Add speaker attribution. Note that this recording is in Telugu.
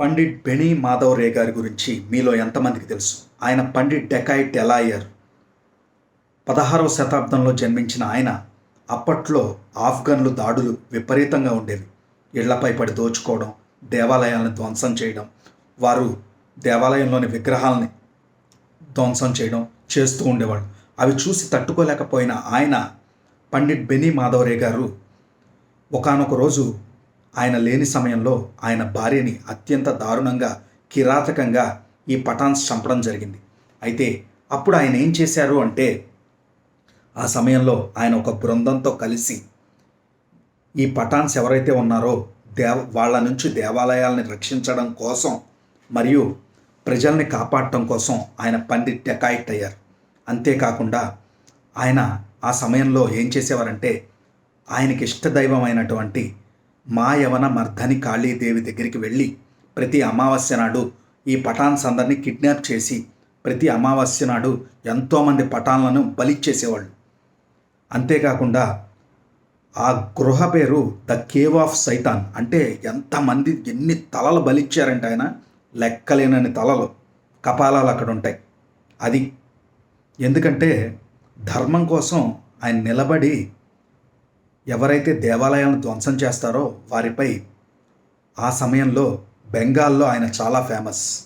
Speaker 1: పండిట్ బెనీ మాధవ్ రే గారి గురించి మీలో ఎంతమందికి తెలుసు? ఆయన పండిట్ డెకాయిట్ ఎలా అయ్యారు పదహారవ శతాబ్దంలో జన్మించిన ఆయన అప్పట్లో ఆఫ్ఘన్లు దాడులు విపరీతంగా ఉండేవి. ఇళ్ళపై పడి దోచుకోవడం దేవాలయాలను ధ్వంసం చేయడం వారు దేవాలయంలోని విగ్రహాలని ధ్వంసం చేయడం చేస్తూ ఉండేవాడు అవి చూసి తట్టుకోలేకపోయిన ఆయన పండిట్ బెనీ మాధవరే గారు ఒకానొక రోజు ఆయన లేని సమయంలో ఆయన భార్యని అత్యంత దారుణంగా కిరాతకంగా ఈ పఠాన్స్ చంపడం జరిగింది. అయితే అప్పుడు ఆయన ఏం చేశారు అంటే ఆ సమయంలో ఆయన ఒక బృందంతో కలిసి ఈ పఠాన్స్ ఎవరైతే ఉన్నారో దేవ వాళ్ళ నుంచి దేవాలయాల్ని రక్షించడం కోసం మరియు ప్రజల్ని కాపాడటం కోసం ఆయన పండి డెకాయిట్ అయ్యారు. అంతేకాకుండా ఆయన ఆ సమయంలో ఏం చేసేవారంటే ఆయనకి ఇష్టదైవం అయినటువంటి మాయవన మర్ధని కాళీదేవి దగ్గరికి వెళ్ళి ప్రతి అమావాస్య నాడు ఈ పఠాన్స్ అందరినీ కిడ్నాప్ చేసి ప్రతి అమావాస్య నాడు ఎంతోమంది పఠాన్లను బలిచ్చేసేవాళ్ళు. అంతేకాకుండా ఆ గృహ పేరు ద కేవ్ ఆఫ్ సైతాన్. అంటే ఎంతమంది ఎన్ని తలలు బలిచ్చారంటే ఆయన. లెక్కలేనని తలలు కపాలాలు అక్కడ ఉంటాయి. అది ఎందుకంటే ధర్మం కోసం ఆయన నిలబడి ఎవరైతే దేవాలయాలను ధ్వంసం చేస్తారో వారిపై ఆ సమయంలో బెంగాల్లో ఆయన చాలా ఫేమస్.